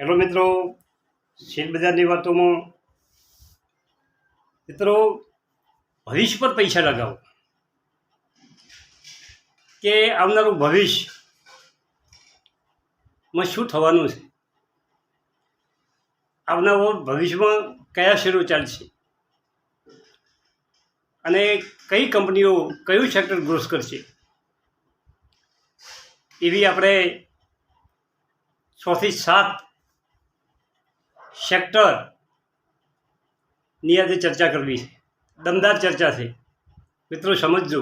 Hello મિત્રો શેરબજારની વાતોમાં મિત્રો, ભવિષ્ય પર પૈસા લગાવો. કે આવનારું ભવિષ્યમાં શું થવાનું છે? આવનારો ભવિષ્યમાં કયા શેરો ચાલશે? અને કઈ કંપનીઓ કયું સેક્ટર ગ્રોથ કરશે? એવી આપણે છથી સાત સેક્ટરની આજે ચર્ચા કરવી છે. દમદાર ચર્ચા છે. મિત્રો, સમજજો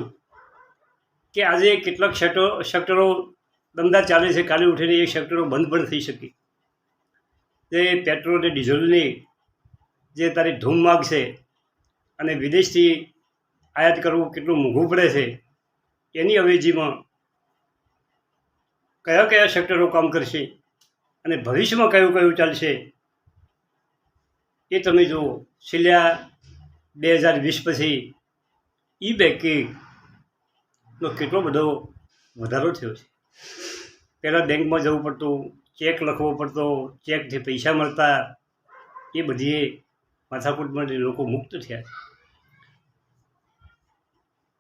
કે આજે કેટલાક સેક્ટરો સેક્ટરો દમદાર ચાલે છે કાલે ઉઠીને એ સેક્ટરો બંધ પણ થઈ શકે. જે પેટ્રોલ અને ડીઝલની જે તારી ધૂમ માગ છે અને વિદેશથી આયાત કરવું કેટલું મોંઘું પડે છે, એની અવેજીમાં કયા કયા સેક્ટરો કામ કરશે અને ભવિષ્યમાં કયું કયું ચાલશે એ તમે જુઓ, છેલ્લા બે હજાર વીસ પછી ઈ બેન્કિંગનો કેટલો બધો વધારો થયો છે. પહેલાં બેંકમાં જવું પડતું, ચેક લખવો પડતો ચેકથી પૈસા મળતા, એ બધી માથાકૂટમાંથી લોકો મુક્ત થયા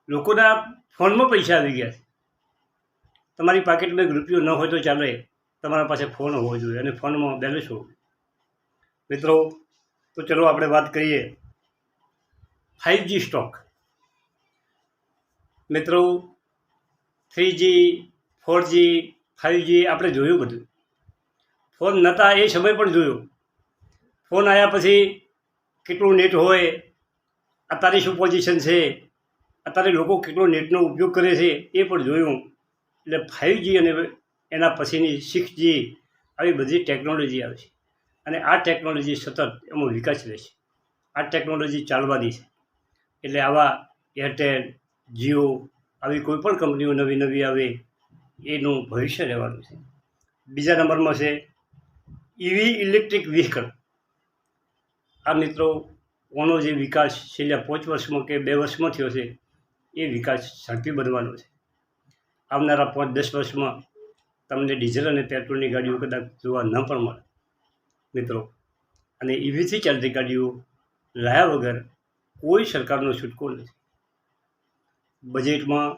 લોકોના ફોનમાં પૈસા આવી ગયા છે. તમારી પાકેટમાં એક રૂપિયો ન હોય તો ચાલે, તમારા પાસે ફોન હોવો જોઈએ અને ફોનમાં બેલેન્સ હોવું મિત્રો તો ચલો આપણે વાત કરીએ ફાઇવ જી સ્ટોક મિત્રો three G four G five G આપણે જોયું બધું. ફોન નહોતા એ સમય પણ જોયો. ફોન આવ્યા પછી કેટલું નેટ હોય, અત્યારે શું પોઝિશન છે, અત્યારે લોકો કેટલો નેટનો ઉપયોગ કરે છે, એ પણ જોયું. એટલે ફાઇવ જી અને એના પછીની સિક્સ જી આવી બધી ટેકનોલોજી આવશે અને આ ટેકનોલોજી સતત એમાં વિકાસ રહેશે આ ટેકનોલોજી ચાલવાની છે. એટલે આવા એરટેલ જીઓ આવી કોઈપણ કંપનીઓ નવી નવી આવે, એનું ભવિષ્ય રહેવાનું છે. બીજા નંબરમાં છે ઇવી ઇલેક્ટ્રિક વ્હીકલ આ મિત્રો ઓનો જે વિકાસ છેલ્લા પાંચ વર્ષમાં કે બે વર્ષમાં થયો છે, એ વિકાસ ઝડપી બનવાનો છે. આવનારા પાંચ દસ વર્ષમાં તમને ડીઝલ અને પેટ્રોલની ગાડીઓ કદાચ જોવા ન પણ મળે. મિત્રો. અને ઈવીથી ચાલતી ગાડીઓ લાયા વગર કોઈ સરકારનો છૂટકો નથી. બજેટમાં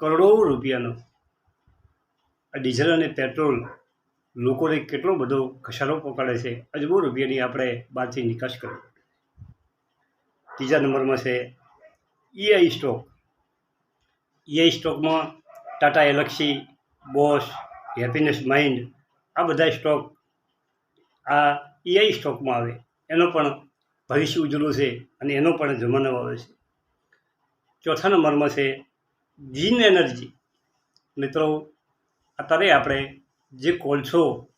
કરોડો રૂપિયાનો આ ડીઝલ અને પેટ્રોલ લોકોને કેટલો બધો ઘસારો પકડે છે, અજબો રૂપિયાની આપણે બહારથી નિકાસ કરવી ત્રીજા નંબરમાં છે ઈઆઈ સ્ટોક ઈઆઈ સ્ટોકમાં Tata Elxsi Bosch Happiness Mind આ બધા સ્ટોક આ એઆઈ સ્ટોકમાં આવે. એનો પણ ભવિષ્ય ઉજળું છે અને એનો પણ જમાનો આવે છે. ચોથા નંબરમાં છે જીન એનર્જી મિત્રો, અત્યારે આપણે જે કોલસોથી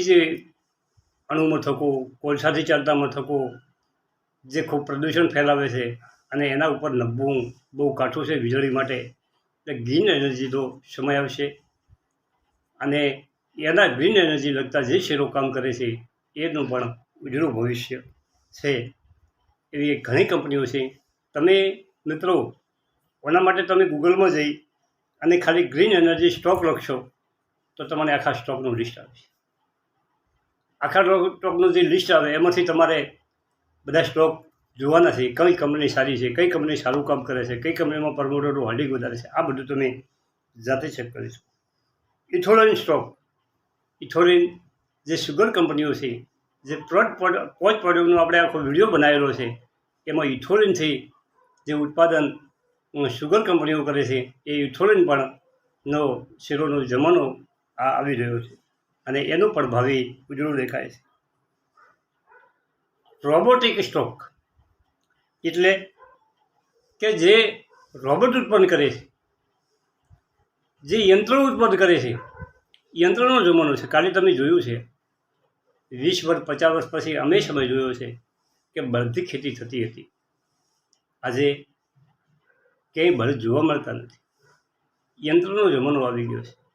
જે અણુ મથકો કોલસાથી ચાલતા મથકો, જે ખૂબ પ્રદૂષણ ફેલાવે છે અને એના ઉપર નભવું બહુ કાઠું છે વીજળી માટે, એટલે ગ્રીન એનર્જીનો સમય આવશે. અને એના ગ્રીન એનર્જી લગતા જે શેરો કામ કરે છે, એનું પણ ઉજળું ભવિષ્ય છે. એવી ઘણી કંપનીઓ છે. તમે મિત્રો, ઓના માટે તમે ગૂગલમાં જઈ અને ખાલી ગ્રીન એનર્જી સ્ટોક લખશો, તો તમને આખા સ્ટોકનું લિસ્ટ આવશે આખા સ્ટોકનું જે લિસ્ટ આવે, એમાંથી તમારે બધા સ્ટોક જોવાના છે. કઈ કંપની સારી છે, કઈ કંપની સારું કામ કરે છે, કઈ કંપનીમાં પ્રમોટરનું હોલ્ડિંગ વધારે છે, આ બધું તમે જાતે ચેક કરીશું ઇથોલિન સ્ટોક ઇથોલિન જે સુગર કંપનીઓ છે, જે પ્રોડ પોચ પ્રોડક્ટનો આપણે આખો વીડિયો બનાવેલો છે, એમાં ઇથોલિનથી જે ઉત્પાદન સુગર કંપનીઓ કરે છે, એ ઇથોલિન પણ નો શેરોનો જમાનો આ આવી રહ્યો છે અને એનું પણ ભાવિ ઉજળું દેખાય છે. રોબોટિક સ્ટોક એટલે કે જે રોબોટ ઉત્પન્ન કરે છે, જે યંત્રો ઉત્પન્ન કરે છે યંત્રનો જમાનો છે. કાલે તમે જોયું છે. વીસ વર્ષ, પચાસ વર્ષ પછી અમે સમય જોયો છે કે બળદથી ખેતી થતી હતી. આજે ક્યાંય બળદ જોવા મળતા નથી. યંત્રનો જમાનો આવી ગયો છે.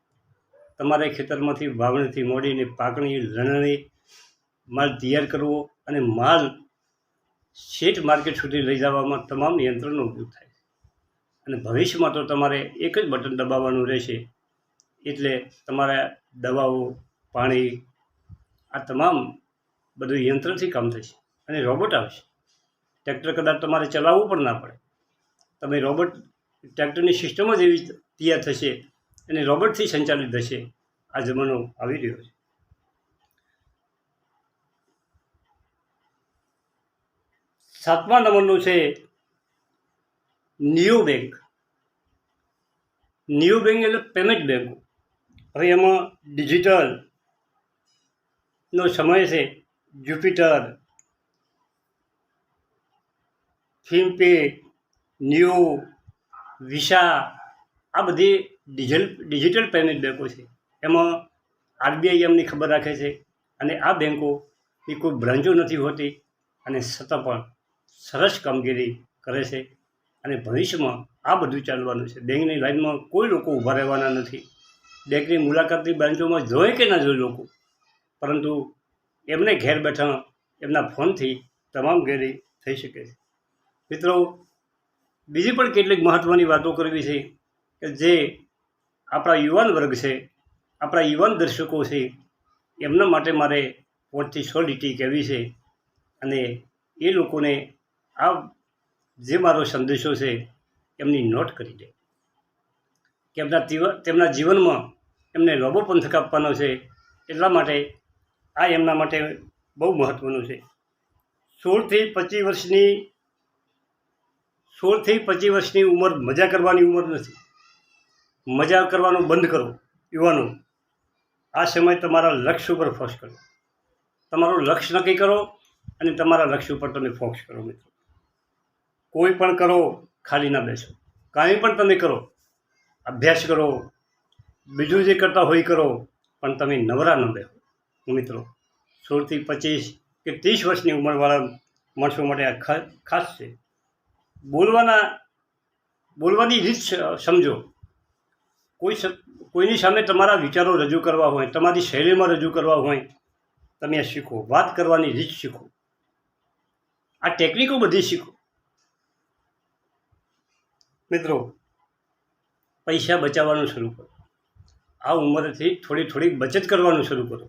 તમારે ખેતરમાંથી વાવણીથી મોડીને પાકણી, લણણી, માલ તૈયાર કરવો અને માલ શેઠ માર્કેટ સુધી લઈ જવામાં તમામ યંત્રનો ઉપયોગ થાય અને ભવિષ્યમાં તો તમારે એક જ બટન દબાવવાનું રહેશે. એટલે તમારા દવાઓ, પાણી, આ તમામ બધું યંત્રથી કામ થશે અને રોબોટ આવશે ટ્રેક્ટર કદાચ તમારે ચલાવવું પણ ના પડે. તમે રોબોટ, ટ્રેક્ટરની સિસ્ટમ જ એવી તૈયાર થશે અને રોબોટથી સંચાલિત થશે. આ જમાનો આવી રહ્યો છે. સાતમા નંબરનું છે નિયો બેંક. નિયો બેંક એટલે પેમેન્ટ બેંકો. હવે એમાં ડિજિટલ નો સમય છે. જુપિટર ફિનપે ન્યૂ વિસા આ બધી ડિજિટલ ડિજિટલ પેમેન્ટ બેંકો છે. એમાં આરબીઆઈ એમની ખબર રાખે છે અને આ બેંકો એ કોઈ બ્રાન્ચો નથી હોતી અને છતાં પણ સરસ કામગીરી કરે છે અને ભવિષ્યમાં આ બધું ચાલવાનું છે. બેંકની લાઈનમાં કોઈ લોકો ઊભા રહેવાના નથી. બેંકની મુલાકાતની બ્રાન્ચોમાં જોઈએ કે ના જોઈ લોકો? પરંતુ એમને ઘેર બેઠા એમના ફોનથી તમામ ગેરી થઈ શકે છે. મિત્રો, બીજી પણ કેટલીક મહત્ત્વની વાતો કરવી છે કે જે આપણા યુવાન વર્ગ છે, આપણા યુવાન દર્શકો છે, એમના માટે મારે પોતથી સો લીટી કહેવી છે અને એ લોકોને આ જે મારો સંદેશો છે, એમની નોટ કરી દે. કે એમના તેમના જીવનમાં એમને લોબો પંથક આપવાનો છે, એટલા માટે આ એમના માટે બહુ મહત્ત્વનું છે. સોળથી પચીસ વર્ષની, સોળથી પચીસ વર્ષની ઉંમર મજા કરવાની ઉંમર નથી. મજા કરવાનું બંધ કરો, યુવાનો. આ સમય તમારા લક્ષ્ય ઉપર ફોકસ કરો. તમારું લક્ષ્ય નક્કી કરો અને તમારા લક્ષ્ય ઉપર તમે ફોકસ કરો મિત્રો. કોઈ પણ કરો, ખાલી ના બેસો. કાંઈ પણ તમે કરો અભ્યાસ કરો, બીજું જે કરતા હોય કરો, પણ તમે નવરા ન બેહો. મિત્રો, સોળથી પચીસ કે ત્રીસ વર્ષની ઉંમરવાળા માણસો માટે આ ખાસ છે. બોલવાના, બોલવાની રીત સમજો. કોઈ કોઈની સામે તમારા વિચારો રજૂ કરવા હોય, તમારી શૈલીમાં રજૂ કરવા હોય, તમે આ શીખો. વાત કરવાની રીત શીખો. આ ટેકનિકો બધી શીખો. મિત્રો પૈસા બચાવવાનું શરૂ કરો. આ ઉંમરથી થોડી થોડી બચત કરવાનું શરૂ કરો.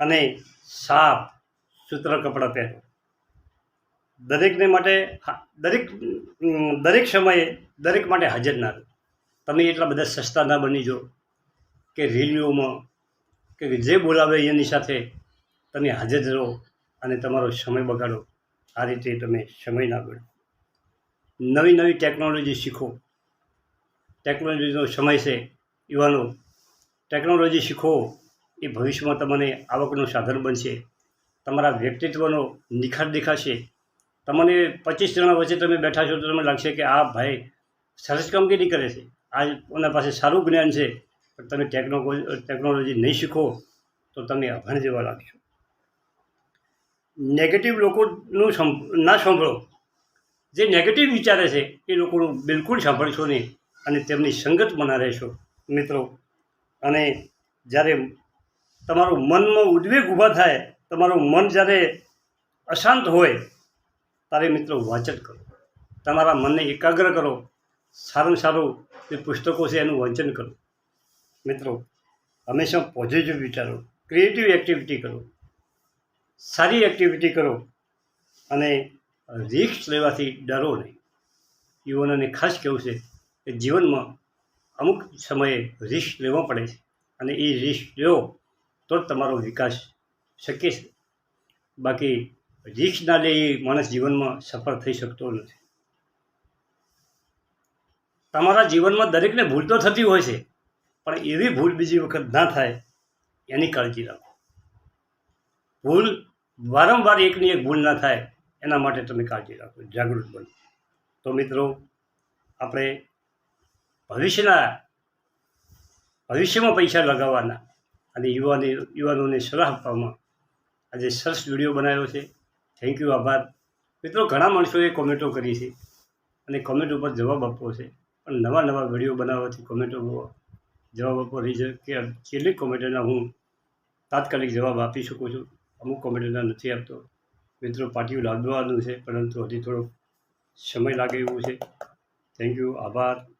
અને સાફ સૂત્ર કપડાં પહેરો. દરેકને માટે દરેક દરેક સમયે દરેક માટે હાજર ના રહો. તમે એટલા બધા સસ્તા ના બની જો કે રેલીઓમાં કે જે બોલાવે એની સાથે તમે હાજર રહો અને તમારો સમય બગાડો. આ રીતે તમે સમય ના બગાડો નવી નવી ટેકનોલોજી શીખો. ટેકનોલોજીનો સમય છે, યુવાનો. ટેકનોલોજી શીખો, એ ભવિષ્યમાં તમને આવકનું સાધન બનશે. તમારા વ્યક્તિત્વનો નિખાર દેખાશે. તમને પચીસ જણા વચ્ચે તમે બેઠા છો તો તમને લાગશે કે, આ ભાઈ સરસ કામગીરી કરે છે. આ એના પાસે સારું જ્ઞાન છે. પણ તમે ટેકનો, ટેકનોલોજી નહીં શીખો, તો તમે અભણ જેવા લાગશો. નેગેટિવ લોકોનું સંભ, ના સાંભળો. જે નેગેટિવ વિચારે છે, એ લોકોનું બિલકુલ સાંભળશો નહીં. અને તેમની સંગતમાં રહેશો, મિત્રો. અને જ્યારે તમારું મનમાં ઉદ્વેગ ઊભા થાય, તમારું મન જ્યારે અશાંત હોય, ત્યારે મિત્રો વાંચન કરો. તમારા મનને એકાગ્ર કરો. સારું સારું જે પુસ્તકો છે એનું વાંચન કરો. મિત્રો, હંમેશા પોઝિટિવ વિચારો. ક્રિએટિવ એક્ટિવિટી કરો. સારી એક્ટિવિટી કરો. અને રિસ્ક લેવાથી ડરો નહીં. યુવાનોને ખાસ કહેવું છે જીવનમાં અમુક સમયે રિસ્ક લેવો પડે છે. અને એ રિસ્ક લો તો જ તમારો વિકાસ શક્ય છે. બાકી રિસ્ક ના લે એ માણસ જીવનમાં સફળ થઈ શકતો નથી. તમારા જીવનમાં દરેકને ભૂલ તો થતી હોય છે, પણ એવી ભૂલ બીજી વખત ના થાય, એની કાળજી રાખો. ભૂલ વારંવાર એકની એક ભૂલ ના થાય, એના માટે તમે કાળજી રાખો, જાગૃત બનો. તો મિત્રો, આપણે ભવિષ્યના, ભવિષ્યમાં પૈસા લગાવવાના. અને યુવાને, યુવાનોને સલાહ આપવામાં આજે સરસ વીડિયો બનાવ્યો છે. થેન્ક યુ આભાર. મિત્રો, ઘણા માણસોએ કોમેન્ટો કરી છે અને કોમેન્ટ ઉપર જવાબ આપવો છે. પણ નવા નવા વીડિયો બનાવવાથી કોમેન્ટો જવાબ આપવો રહી છે કે કેટલીક કોમેન્ટોના હું તાત્કાલિક જવાબ આપી શકું છું. અમુક કોમેન્ટોના નથી આપતો. મિત્રો પાટિયું લાદવાનું છે, પરંતુ હજી થોડોક સમય લાગે એવું છે. થેન્ક યુ આભાર.